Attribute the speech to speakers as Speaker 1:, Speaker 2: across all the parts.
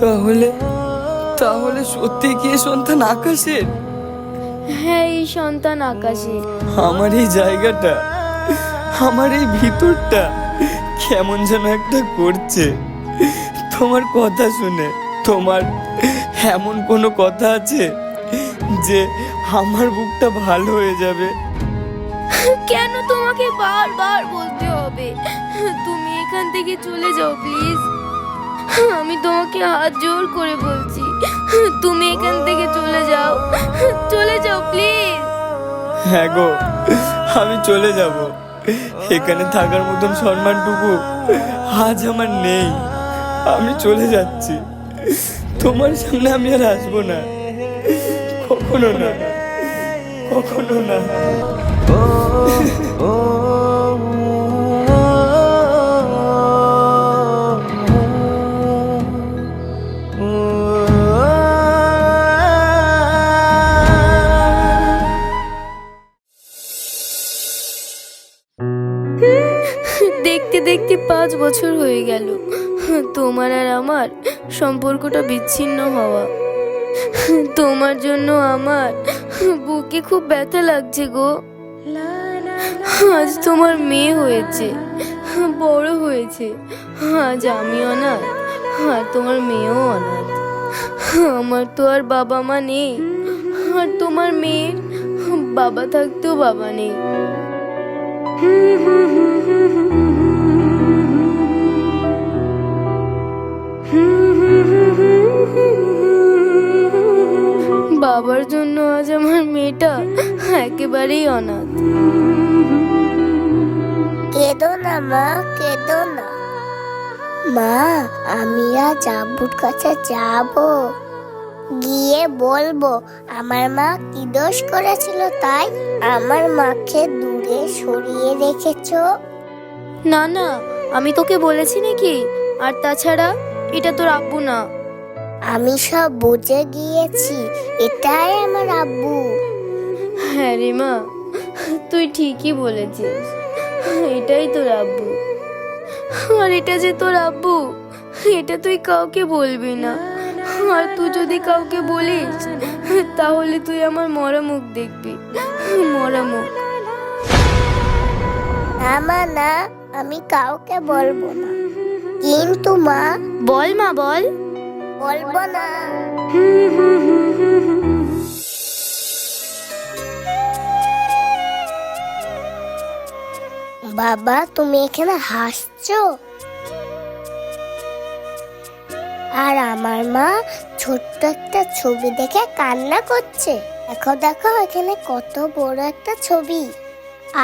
Speaker 1: তাহলে তাহলে সত্যি কি এ সন্তান আকাশের?
Speaker 2: হ্যাঁ এই সন্তান আকাশে
Speaker 1: আমার এই জায়গাটা আমার এই ভিতরটা কেমন যেন একটা করছে। তোমার কথা শুনে তোমার এমন কোনো কথা আছে যে আমার বুকটা ভালো হয়ে যাবে?
Speaker 2: কেন তোমাকে বারবার বলতে হবে? তুমি এখান থেকে চলে যাও প্লিজ। আমি তোমাকে হাত জোর করে বলছি তুমি এখান থেকে চলে যাও চলে যাও প্লিজ
Speaker 1: হ্যাঁ গো আমি চলে যাব। এখানে থাকার মতন সম্মানটুকু আজ আমার নেই। আমি চলে যাচ্ছি। তোমার সামনে আমি আর আসব না। কখনো না। কখনো না।
Speaker 2: দেখতে পাঁচ বছর হয়ে গেল। তোমার আর আমার সম্পর্কটা বিচ্ছিন্ন হওয়া। তোমার জন্য আমার বুকে খুব ব্যথা লাগছে গো। আজ তোমার মেয়ে হয়েছে, বড় হয়েছে। আজ আমি অনাথ, আর তোমার মেয়েও অনাথ। আমার তো আর বাবা মা নেই, আর তোমার মেয়ের বাবা থাকতেও বাবা নেই। বাবার জন্য আজ আমার মেয়েটা একেবারেই অনাথ।
Speaker 3: কেঁদো না মা কেঁদো না। মা আমি আজ আব্বুর কাছে যাব। গিয়ে বলব আমার মা কি দোষ করেছিল তাই আমার মাকে দূরে সরিয়ে রেখেছো?
Speaker 2: না না আমি তোকে বলেছি নাকি? আর তাছাড়া এটা তোর আব্বু না।
Speaker 3: আমি সব বুঝে গিয়েছি এটাই আমার আব্বু।
Speaker 2: হ্যাঁ রে মা তুই ঠিকই বলেছিস এটাই তোর আব্বু। আর এটা যে তোর আব্বু এটা তুই কাউকে বলবি না। আর তুই যদি কাউকে বলিস তাহলে তুই আমার মরা মুখ দেখবি মরা মুখ।
Speaker 3: মা না আমি কাউকে বলব না। কিন্তু মা
Speaker 2: বল মা বল।
Speaker 3: বলব না। বাবা, তুমি এখানে হাসছো? আর আমার মা ছোট্ট একটা ছবি দেখে কান্না করছে। দেখো দেখো, এখানে কত বড় একটা ছবি।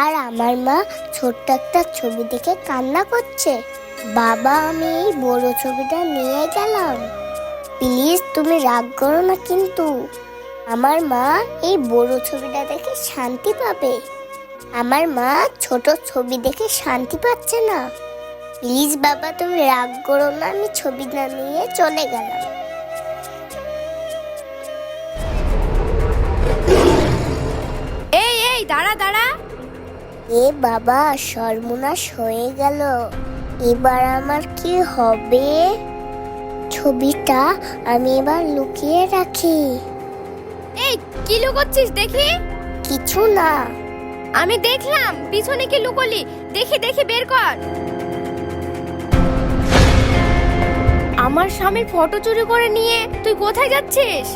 Speaker 3: আর আমার মা ছোট্ট একটা ছবি দেখে কান্না করছে। বাবা, আমি এই বড় ছবিটা নিয়ে গেলাম। প্লিজ তুমি রাগ করো না কিন্তু। আমার মা এই বড় ছবিটা দেখে শান্তি পাবে। আমার মা ছোট ছবি দেখে শান্তি পাচ্ছে না। প্লিজ বাবা তুমি রাগ করো না আমি ছবিটা নিয়ে চলে গেলাম।
Speaker 2: এই এই দাঁড়া দাঁড়া।
Speaker 3: এ বাবা সর্বনাশ হয়ে গেল। এবার আমার কি হবে? ছবিটা আমি এবার লুকিয়ে রাখি।
Speaker 2: এই কি লুকোচ্ছিস দেখি?
Speaker 3: কিছু না।
Speaker 2: আমি দেখলাম পিছনে কি লুকোলি? দেখি দেখি বের কর। আমার স্বামীর ফটো চুরি করে নিয়ে তুই কোথায় যাচ্ছিস?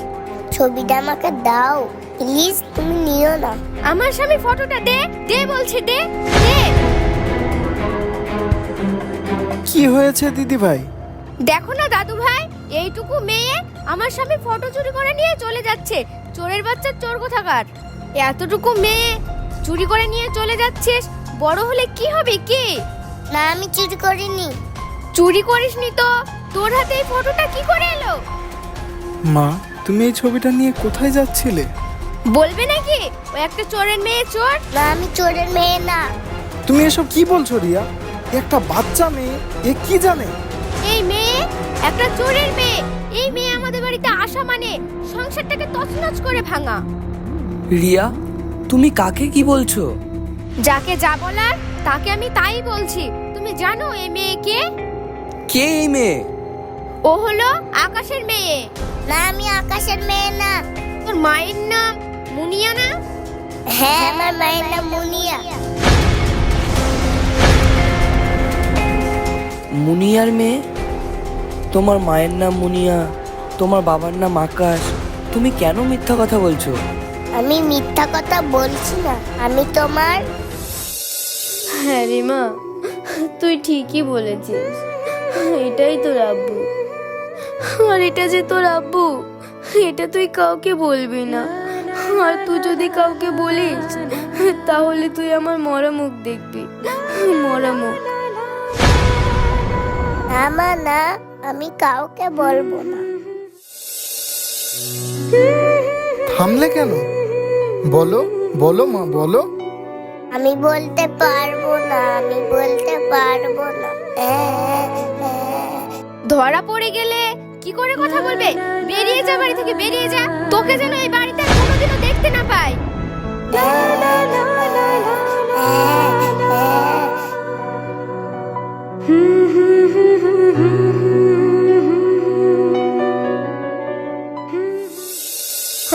Speaker 3: ছবিটা আমাকে দাও প্লিজ তুমি নিও না।
Speaker 2: আমার স্বামীর ফটোটা দে দে বলছি দে দে।
Speaker 4: কি হয়েছে দিদি ভাই
Speaker 2: দেখো না দাদু ভাই এইটুকু মেয়ে আমার স্বামী ফটো চুরি করে নিয়ে চলে যাচ্ছে। চোরের বাচ্চার চোর কোথাকার? এতটুকু মেয়ে চুরি করে নিয়ে চলে যাচ্ছিস বড় হলে কি হবে কি?
Speaker 3: না আমি চুরি করিনি।
Speaker 2: চুরি করিসনি তো তোর হাতে এই ফটোটা কি করে এলো?
Speaker 4: মা তুমি এই ছবিটা নিয়ে কোথায় যাচ্ছিলে?
Speaker 2: বলবে নাকি? ও একটা চোরের মেয়ে চোর।
Speaker 3: না আমি চোরের মেয়ে না।
Speaker 4: তুমি এসব কি বলছো রিয়া? একটা বাচ্চা মেয়ে এ কি জানে?
Speaker 2: মেয়ে? একটা চোরের মেয়ে। এই মেয়ে আমাদের বাড়িতে আসা মানে সংসারটাকে তছনছ করে ভাঙা।
Speaker 1: রিয়া তুমি কাকে কি বলছো?
Speaker 2: যাকে যা বলার তাকে আমি তাই বলছি। তুমি জানো এই মেয়ে কে?
Speaker 1: কে এই মেয়ে?
Speaker 2: ও হলো আকাশের মেয়ে।
Speaker 3: না আমি আকাশের মেয়ে না।
Speaker 2: তোর মায়ের নাম মুনিয়া না?
Speaker 3: হ্যাঁ আমার মায়ের নাম মুনিয়া।
Speaker 1: মুনিয়ার মেয়ে? তোমার মায়ের নাম মুনিয়া তোমার বাবার নাম আকাশ। তুমি কেন মিথ্যা কথা বলছো?
Speaker 3: আমি মিথ্যা কথা বলছি না আমি তোমার
Speaker 2: হ্যাঁ রে মা তুই ঠিকই বলেছিস। এটাই তোর আব্বু। আর এটা যে তোর আব্বু এটা তুই কাউকে বলবি না। আর তুই যদি কাউকে বলিস তাহলে তুই আমার মরা মুখ দেখবি। মরা মুখ।
Speaker 3: মা না। আমি কাউকে বলব না
Speaker 4: থামলে কেন বলো বলো মা বলো
Speaker 3: আমি বলতে পারব না আমি বলতে পারব না
Speaker 2: ধরা পড়ে গেলে কি করে কথা বলবে বেরিয়ে যা বাড়ি থেকে বেরিয়ে যা তোকে যেন এই বাড়িতে কোনোদিনও দেখতে না পাই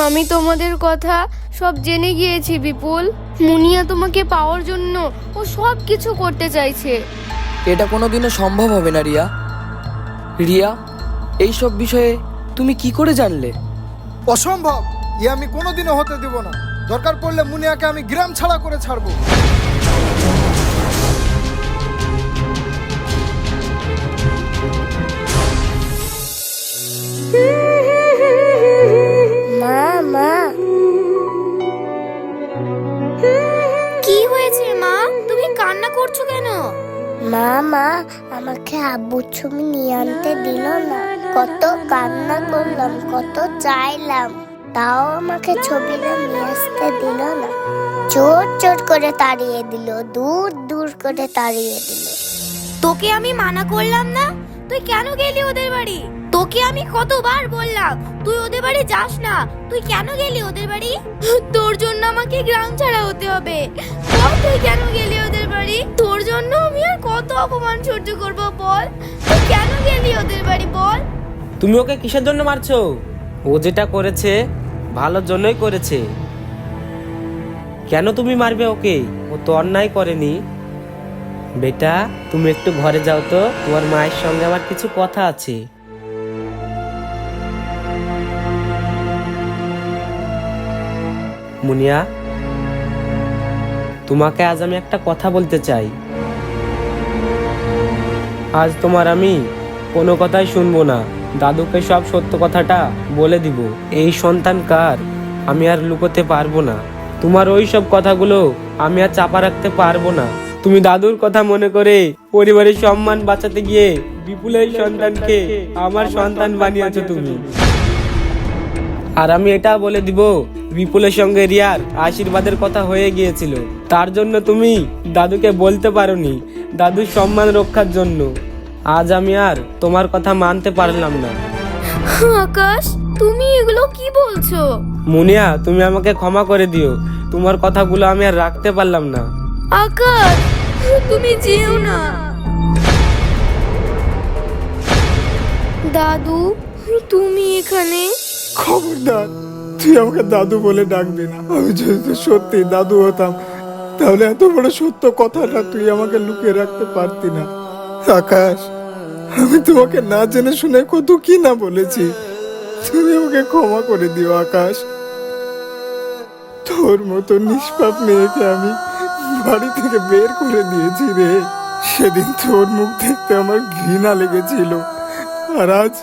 Speaker 2: আমি তোমাদের কথা সব জেনে গিয়েছি বিপুল। মুনিয়া তোমাকে পাওয়ার জন্য ও সব কিছু করতে চাইছে।
Speaker 1: এটা কোনোদিনও সম্ভব হবে না রিয়া। রিয়া এই সব বিষয়ে তুমি কি করে জানলে?
Speaker 4: অসম্ভব! ই আমি কোনোদিনও হতে দিব না। দরকার পড়লে মুনিয়াকে আমি গ্রাম ছাড়া করে ছাড়বো।
Speaker 3: মা মা।
Speaker 2: কি হয়েছে মা? তুমি কান্না করছ কেন?
Speaker 3: মা মা আমাকে আব্বুর ছবি নিয়ে আনতে দিল না। কত কান্না করলাম কত চাইলাম। তাও আমাকে ছবিটা নিয়ে আসতে দিল না। চোট চোট করে তাড়িয়ে দিল দূর দূর করে তাড়িয়ে দিল।
Speaker 2: তোকে আমি মানা করলাম না? তুই কেন গেলি ওদের বাড়ি? তোকে আমি কতবার বললাম, তুই ওদের বাড়ি যাস না। তুই কেন গেলি ওদের বাড়ি? তোর জন্য আমাকে গ্রাম ছাড়া হতে হবে। তুই কেন গেলি ওদের বাড়ি? তোর জন্য আমি আর কত অপমান সহ্য করব, বল? তুই কেন গেলি ওদের বাড়ি, বল?
Speaker 5: তুমি ওকে কিসের জন্য মারছো? ও যেটা করেছে, ভালোর জন্যই করেছে। কেন তুমি মারবে ওকে? ও তো অন্যায় করেনি। বেটা, তুমি একটু ঘরে যাও তো, তোমার মায়ের সঙ্গে আমার কিছু কথা আছে। মুনিয়া, তোমাকে আজ আমি একটা কথা বলতে চাই। আজ তোমার আমি কোনো কথাই শুনব না। দাদুকে সব সত্য কথাটা বলে দিব। এই সন্তান কার? আমি আর লুকোতে পারব না। তোমার ওই সব কথাগুলো আমি আর চাপা রাখতে পারব না। তুমি দাদুর কথা মনে করে পরিবারের সম্মান বাঁচাতে গিয়ে বিপুলের সন্তানকে আমার সন্তান বানিয়েছো তুমি। আর আমি এটা বলে দিব বিপুলের সঙ্গে রিয়ার আশীর্বাদের কথা হয়ে গিয়েছিল। তার জন্য তুমি দাদুকে বলতে পারোনি দাদুর সম্মান রক্ষার জন্য। আজ আমি আর তোমার কথা মানতে পারলাম না।
Speaker 2: আকাশ তুমি এগুলো কি বলছো?
Speaker 5: মুনিয়া তুমি আমাকে ক্ষমা করে দিও। তোমার কথাগুলো আমি আর রাখতে পারলাম না।
Speaker 2: আকাশ তুমি যেও না। দাদু তুমি এখানে?
Speaker 4: খবরদার তুই আমাকে দাদু বলে ডাকবি না? আমি যদি সত্যি দাদু হতাম, তাহলে এত বড় সত্য কথাটা তুই আমাকে লুকিয়ে রাখতে পারতি না। আকাশ, আমি তোমাকে না জেনে শুনে কত কি না বলেছি। তুমি আমাকে ক্ষমা করে দিও, আকাশ। তোর মতো নিষ্পাপ মেয়েকে আমি বাড়ি থেকে বের করে দিয়েছি রে। সেদিন তোর মুখ দেখতে আমার ঘৃণা লেগেছিল। আর আজ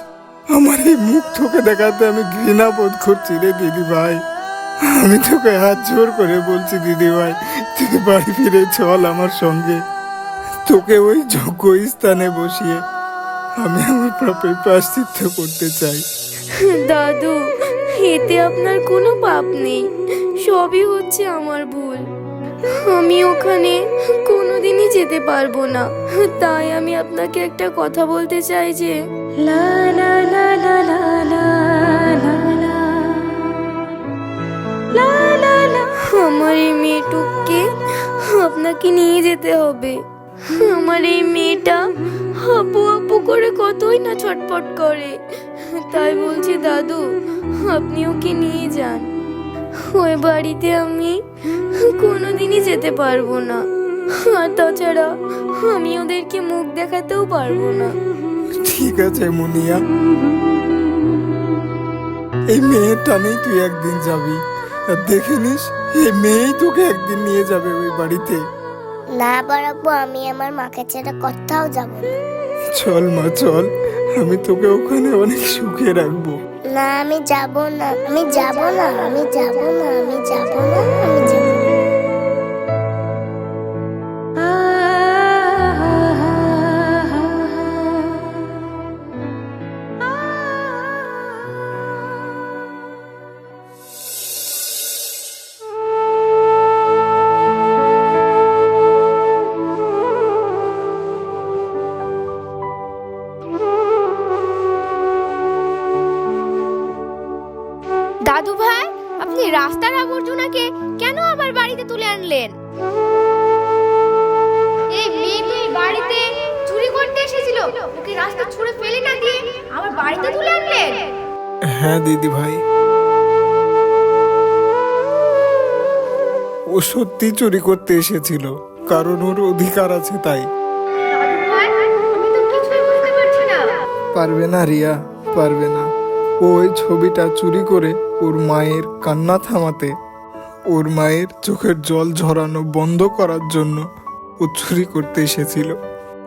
Speaker 4: আমার এই মুখ তোকে দেখাতে আমি ঘৃণা বোধ করছি রে দিদি ভাই। আমি তোকে হাত জোর করে বলছি দিদি ভাই, তুই বাড়ি ফিরে চল আমার সঙ্গে। তোকে ওই যোগ্য স্থানে বসিয়ে আমি আমার পাপের প্রাশ্চিত্য করতে চাই।
Speaker 2: দাদু, এতে আপনার কোনো পাপ নেই। সবই হচ্ছে আমার ভুল। আমি ওখানে কোনোদিনই যেতে পারব না। তাই আমি আপনাকে একটা কথা বলতে চাই যে আমার এই মেয়েটুককে আপনাকে নিয়ে যেতে হবে। আমার এই মেয়েটা আপু আপু
Speaker 6: করে কতই না ছটপট করে। তাই বলছি, দাদু, আপনি ওকে নিয়ে যান। ওই বাড়িতে আমি কোনোদিনই যেতে পারব না। আর তাছাড়া আমি ওদেরকে মুখ দেখাতেও পারব না।
Speaker 4: ঠিক আছে মুনিয়া। এই মেয়ের টানেই তুই একদিন যাবি। আর দেখে নিস এই মেয়েই তোকে একদিন নিয়ে যাবে ওই বাড়িতে।
Speaker 3: না বাড়াবো আমি আমার মাকে ছেড়ে কোথাও যাব না।
Speaker 4: চল মা চল। আমি তোকে ওখানে অনেক সুখে রাখব।
Speaker 3: না আমি যাব না আমি যাব না আমি যাব না আমি যাব না আমি
Speaker 6: রাস্তার আবর্জনাকে কেন আবার বাড়িতে তুলে আনলেন? এই মেয়ে তো এই বাড়িতে চুরি করতে এসেছিল? ওকে রাস্তা ছুঁড়ে ফেলে না দিয়ে আবার বাড়িতে তুলে আনলেন?
Speaker 4: হ্যাঁ দিদি ভাই। ও সত্যি চুরি করতে এসেছিল। কারণ ওর অধিকার আছে তাই।
Speaker 6: দাদু ভাই আমি তো কিছুই বুঝতে পারছি না।
Speaker 4: পারবে না রিয়া পারবে না। ও ওই ছবিটা চুরি করে ওর মায়ের কান্না থামাতে ওর মায়ের চোখের জল ঝরানো বন্ধ করার জন্য ও চুরি করতে এসেছিল।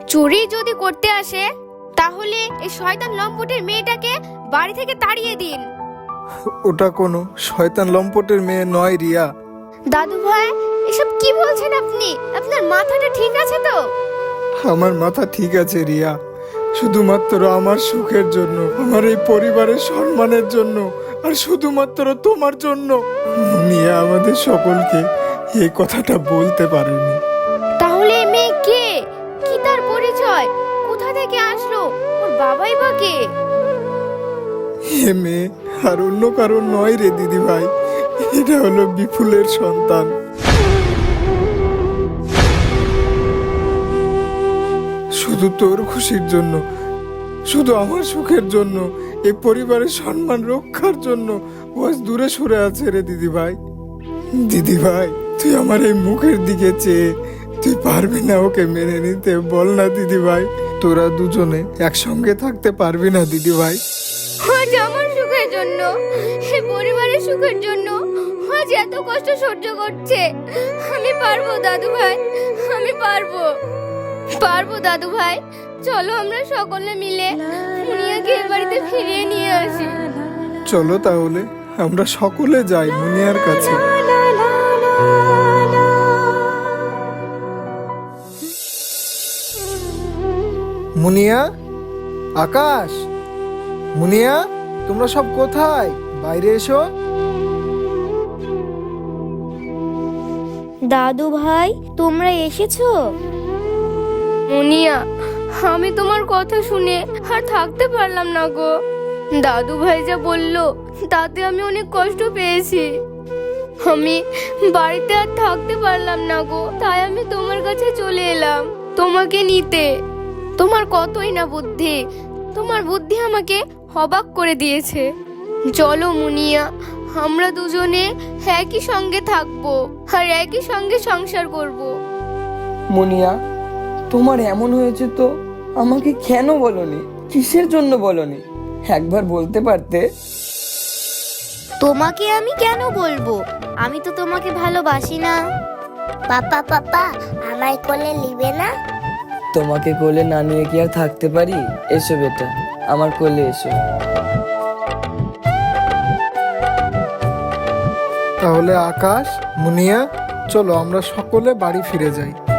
Speaker 6: চুরি যদি করতে আসে তাহলে এই শয়তান লম্পটের মেয়েটাকে বাড়ি থেকে তাড়িয়ে দিন।
Speaker 4: ওটা কোনো শয়তান লম্পটের মেয়ে নয় রিয়া।
Speaker 6: দাদু ভাই এসব কি বলছেন আপনি? আপনার মাথাটা ঠিক আছে তো?
Speaker 4: আমার মাথা ঠিক আছে রিয়া। শুধুমাত্র আমার সুখের জন্য আমার এই পরিবারের সম্মানের জন্য আর শুধুমাত্র তোমার জন্য। নিয়ে আমাদের সকলকে এই কথাটা বলতে পারেনি।
Speaker 6: তাহলে এই মেয়ে কে? কি তার পরিচয়? কোথা থেকে আসলো? ওর বাবাই বা কে?
Speaker 4: হে মেয়ে আর অন্য কারণ নয় রে দিদি ভাই এটা হলো বিপুলের সন্তান। শুধু তোর খুশির জন্য, শুধু আমার সুখের জন্য এই পরিবারের সম্মান রক্ষার জন্য ও দূরে সরে আছে রে দিদি ভাই দিদি ভাই তুই আমার এই মুখের দিকে চেয়ে, তুই পারবি না ওকে মেনে নিতে, বল না দিদি ভাই তোরা দুজনে একসঙ্গে থাকতে পারবি না দিদি ভাই
Speaker 6: আজ আমার সুখের জন্য এই পরিবারের সুখের জন্য আজ এত কষ্ট সহ্য করছে। আমি পারব দাদু ভাই আমি পারব। পারব দাদু ভাই। চলো আমরা সকলে মিলে মুনিয়াকে এ বাড়িতে ফিরিয়ে নিয়ে আসি।
Speaker 4: চলো তাহলে আমরা সকলে যাই মুনিয়ার কাছে। মুনিয়া আকাশ। মুনিয়া তোমরা সব কোথায়? বাইরে এসো।
Speaker 6: দাদু ভাই তোমরা এসেছ? মুনিয়া, আমি তোমার কথা শুনে আর থাকতে পারলাম না গো। দাদু ভাই যা বলল, তাতে আমি অনেক কষ্ট পেয়েছি। আমি বাড়িতে আর থাকতে পারলাম না গো, তাই আমি তোমার কাছে চলে এলাম। তোমাকে নিতে। তোমার কতই না বুদ্ধি। তোমার বুদ্ধি আমাকে হবাক করে দিয়েছে। চলো মুনিয়া, আমরা দুজনে একই সঙ্গে থাকব আর একই সঙ্গে সংসার করব।
Speaker 1: মুনিয়া তোমার এমন হয়েছে তো? আমাকে কেন বলনি? কিসের জন্য বলনি? একবার বলতে পারতে?
Speaker 6: তোমাকে আমি কেন বলব? আমি তো তোমাকে ভালোবাসি না।
Speaker 3: পাপা পাপা আমায় কোলে নিবে না?
Speaker 1: তোমাকে কোলে না নিয়ে কি আর থাকতে পারি? এসো বেটা আমার কোলে এসো।
Speaker 4: তাহলে আকাশ মুনিয়া চলো আমরা সকলে বাড়ি ফিরে যাই।